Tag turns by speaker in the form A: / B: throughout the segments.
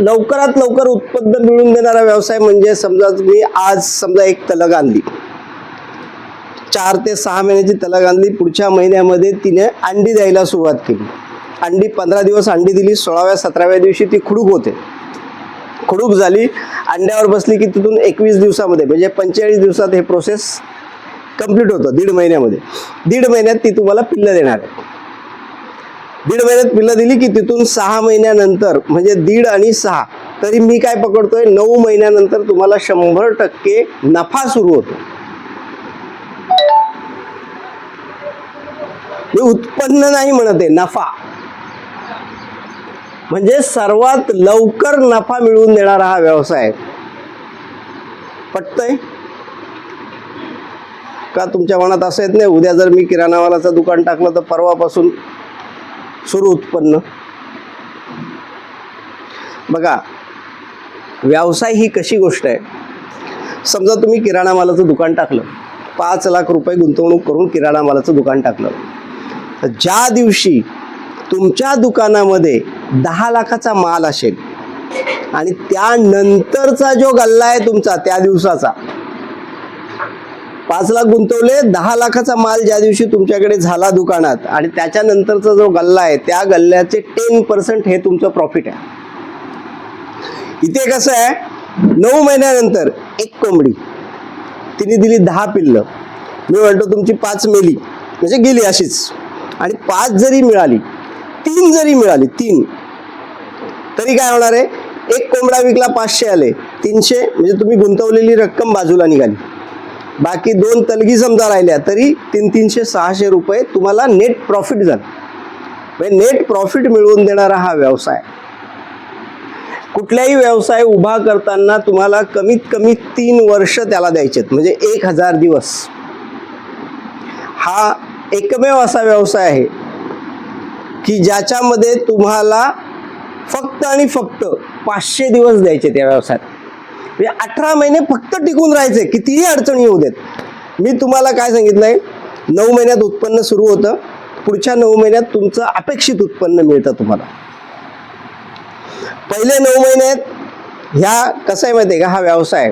A: लवकरात लवकर उत्पन्न मिळून देणारा व्यवसाय म्हणजे समजा तुम्ही आज समजा एक तलग आणली. चार ते सहा महिन्याची तलग आणली पुढच्या महिन्यामध्ये तिने अंडी द्यायला सुरुवात केली. अंडी पंधरा दिवस अंडी दिली सोळाव्या सतराव्या दिवशी ती खुडूक होते. खुडूक झाली अंड्यावर बसली की तिथून एकवीस दिवसामध्ये म्हणजे पंचेचाळीस दिवसात हे प्रोसेस कंप्लीट होतं दीड महिन्यामध्ये. दीड महिन्यात ती तुम्हाला पिल्लं देणार आहे. दीड महिन्यात पिल्लं दिली की तिथून सहा महिन्यानंतर म्हणजे दीड आणि सहा तरी मी काय पकडतोय नऊ महिन्यानंतर तुम्हाला शंभर टक्के नफा सुरू होतो. मी उत्पन्न नाही म्हणत आहे नफा. म्हणजे सर्वात लवकर नफा मिळवून देणारा हा व्यवसाय पटतय? का तुमच्या मनात असं येत नाही उद्या जर मी किराणावालाचं दुकान टाकलं तर परवापासून सुरू उत्पन्न. बघा व्यवसाय ही कशी गोष्ट आहे? समजा तुम्ही किराणा मालाचं दुकान टाकलं पाच लाख रुपये गुंतवणूक करून किराणा मालाचं दुकान टाकलं. तर ज्या दिवशी तुमच्या दुकानामध्ये दहा लाखाचा माल असेल आणि त्यानंतरचा जो गल्ला आहे तुमचा त्या दिवसाचा पाच लाख गुंतवले दहा लाखाचा माल ज्या दिवशी तुमच्याकडे झाला दुकानात आणि त्याच्यानंतरचा जो गल्ला आहे त्या गल्ल्याचे टेन पर्सेंट हे तुमचं प्रॉफिट आहे. इथे कसं आहे नऊ महिन्यानंतर एक कोंबडी तिने दिली दहा पिल्लं. मी म्हणतो तुमची पाच मेली. म्हणजे गेली अशीच. आणि पाच जरी मिळाली तीन जरी मिळाली तीन तरी काय होणार आहे एक कोंबडा विकला पाचशे आले तीनशे म्हणजे तुम्ही गुंतवलेली रक्कम बाजूला निघाली. बाकी दोन तलगी समजा राहिल्या तरी तीन तीनशे सहाशे रुपये तुम्हाला नेट प्रॉफिट झालं. म्हणजे नेट प्रॉफिट मिळवून देणारा हा व्यवसाय. कुठल्याही व्यवसाय उभा करताना तुम्हाला कमीत कमी तीन वर्ष त्याला द्यायचे म्हणजे एक हजार दिवस. हा एकमेव असा व्यवसाय आहे की ज्याच्यामध्ये तुम्हाला फक्त आणि फक्त पाचशे दिवस द्यायचे त्या व्यवसायात. म्हणजे अठरा महिने फक्त टिकून राहायचे कितीही अडचणी येऊ देत. मी तुम्हाला काय सांगितलंय नऊ महिन्यात उत्पन्न सुरू होतं. पुढच्या नऊ महिन्यात तुमचं अपेक्षित उत्पन्न मिळतं तुम्हाला. पहिले नऊ महिन्यात ह्या कसं आहे माहिती आहे का? हा व्यवसाय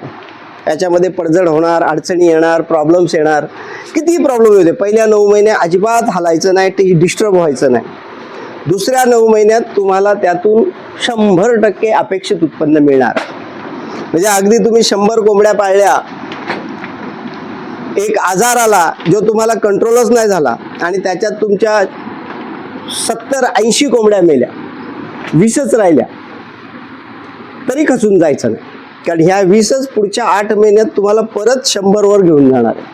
A: याच्यामध्ये पडझड होणार अडचणी येणार प्रॉब्लेम्स येणार. कितीही प्रॉब्लेम येऊ दे. पहिल्या नऊ महिने अजिबात हलायचं नाही ते डिस्टर्ब व्हायचं नाही. दुसऱ्या नऊ महिन्यात तुम्हाला त्यातून शंभर टक्के अपेक्षित उत्पन्न मिळणार. म्हणजे अगदी तुम्ही शंभर कोंबड्या पाळल्या एक आजार आला जो तुम्हाला कंट्रोलच नाही झाला आणि त्याच्यात तुमच्या सत्तर ऐंशी कोंबड्या मेल्या वीसच राहिल्या. तरी खचून जायचं नाही. कारण ह्या वीसच पुढच्या आठ महिन्यात तुम्हाला परत शंभरवर घेऊन जाणार आहे.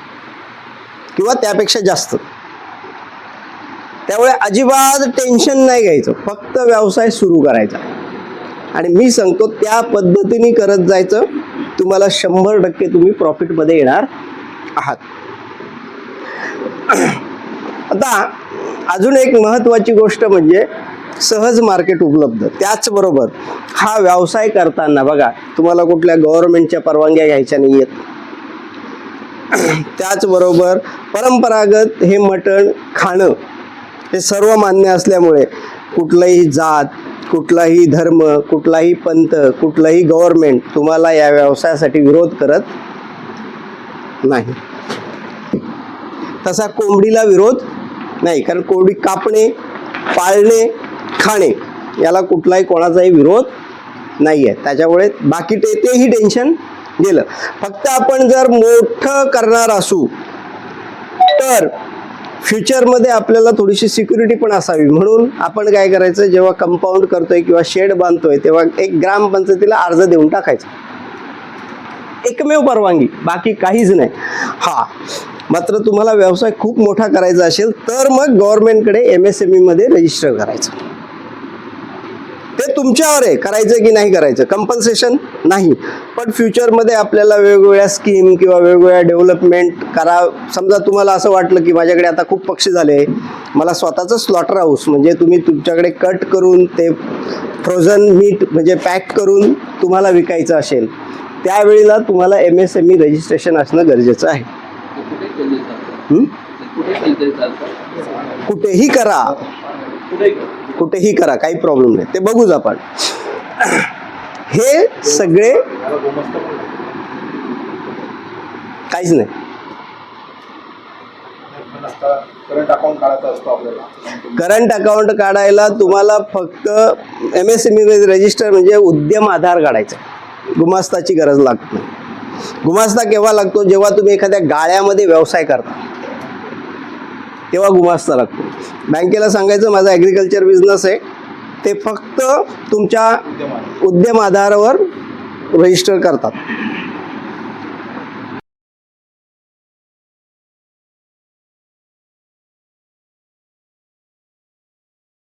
A: किंवा त्यापेक्षा जास्त. त्यामुळे अजिबात टेन्शन नाही घ्यायचं. फक्त व्यवसाय सुरू करायचा. आणि मी सांगतो त्या पद्धतीने करत जायचं तुम्हाला शंभर टक्के तुम्ही प्रॉफिटमध्ये येणार आहात. आता अजून एक महत्त्वाची गोष्ट म्हणजे सहज मार्केट उपलब्ध. त्याचबरोबर हा व्यवसाय करताना बघा तुम्हाला कुठल्या गव्हर्नमेंटच्या परवानग्या घ्यायच्या नाही आहेत त्याचबरोबर परंपरागत हे मटण खाणं हे सर्व मान्य असल्यामुळे कुठलंही जात कुठलाही धर्म कुठलाही पंथ कुठलाही गव्हर्नमेंट तुम्हाला या व्यवसायासाठी विरोध करत नाही. तसा कोंबडीला विरोध नाही कारण कोंबडी कापणे पाळणे खाणे याला कुठलाही कोणाचाही विरोध नाही आहे त्याच्यामुळे बाकी ते तेही टेन्शन गेलं. फक्त आपण जर मोठं करणार असू तर फ्युचरमध्ये आपल्याला थोडीशी सिक्युरिटी पण असावी. म्हणून आपण काय करायचं जेव्हा कंपाऊंड करतोय किंवा शेड बांधतोय तेव्हा एक ग्रामपंचायतीला अर्ज देऊन टाकायचा. एकमेव परवानगी बाकी काहीच नाही. हा मात्र तुम्हाला व्यवसाय खूप मोठा करायचा असेल तर मग गव्हर्नमेंटकडे एम एस एम ईमध्ये रजिस्टर करायचं. ते तुमच्यावर आहे करायचं की नाही करायचं? कंपल्सेशन नाही. पण फ्युचरमध्ये आपल्याला वेगवेगळ्या स्कीम किंवा वेगवेगळ्या डेव्हलपमेंट करा. समजा तुम्हाला असं वाटलं की माझ्याकडे आता खूप पक्षी झाले. मला स्वतःचं स्लॉटर हाऊस म्हणजे तुम्ही तुमच्याकडे कट करून ते फ्रोझन मीट म्हणजे पॅक करून तुम्हाला विकायचं असेल त्यावेळेला तुम्हाला M S M E registration असणं गरजेचं आहे. कुठेही करा. कुठेही करा काही प्रॉब्लेम नाही. ते बघूच आपण. हे सगळे काहीच नाही. करंट अकाउंट काढायला तुम्हाला फक्त M S M E register म्हणजे उद्यम आधार काढायचा. गुमास्ताची गरज लागत नाही. गुमास्ता केव्हा लागतो? जेव्हा तुम्ही एखाद्या गाळ्यामध्ये व्यवसाय करता. तेव्हा गुमास्ता लागतो बँकेला सांगायचं माझा ॲग्रिकल्चर बिझनेस आहे. ते फक्त तुमच्या उद्यम आधारावर रजिस्टर करतात.